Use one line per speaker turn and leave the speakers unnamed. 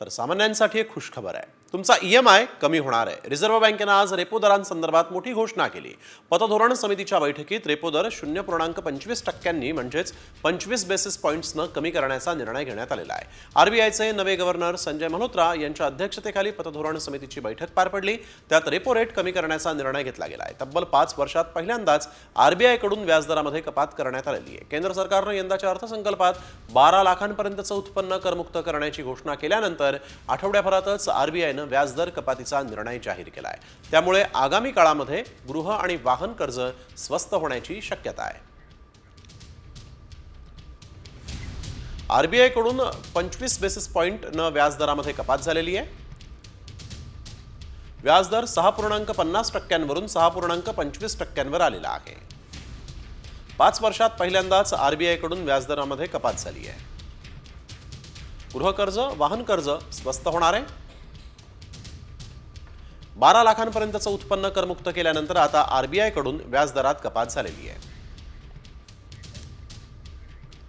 तर सामान्यांसाठी एक खुशखबर आहे. तुमचा ई एम आय कमी होणार आहे. रिझर्व्ह बँकेनं आज रेपो दरांसंदर्भात मोठी घोषणा केली. पतधोरण समितीच्या बैठकीत रेपो दर शून्य पूर्णांक पंचवीस टक्क्यांनी म्हणजेच पंचवीस बेसिस पॉईंट्सनं कमी करण्याचा निर्णय घेण्यात आलेला आहे. आरबीआयचे नवे गव्हर्नर संजय मल्होत्रा यांच्या अध्यक्षतेखाली पतधोरण समितीची बैठक पार पडली. त्यात रेपो रेट कमी करण्याचा निर्णय घेतला गेला आहे. तब्बल पाच वर्षात पहिल्यांदाच आरबीआयकडून व्याजदरामध्ये कपात करण्यात आलेली आहे. केंद्र सरकारनं यंदाच्या अर्थसंकल्पात बारा लाखांपर्यंतचं उत्पन्न करमुक्त करण्याची घोषणा केल्यानंतर आठवड्याभरातच आरबीआयनं व्याजदर कपातीचा निर्णय जाहीर केला आहे त्यामुळे आगामी काळामध्ये गृह आणि वाहन कर्ज स्वस्त होण्याची शक्यता आहे. आरबीआयकडून पंचवीस बेसिस पॉईंटनं व्याजदरामध्ये कपात झालेली आहे. व्याजदर सहा पूर्णांक पन्नास टक्क्यांवरून सहा पूर्णांक पंचवीस टक्क्यांवर आलेला आहे. पाच वर्षात पहिल्यांदाच आरबीआयकडून व्याजदरामध्ये कपात झाली आहे. गृहकर्ज वाहन कर्ज स्वस्त होणार आहे. बारा लाखांपर्यंतचं उत्पन्न करमुक्त केल्यानंतर आता आरबीआयकडून व्याजदरात कपात झालेली आहे.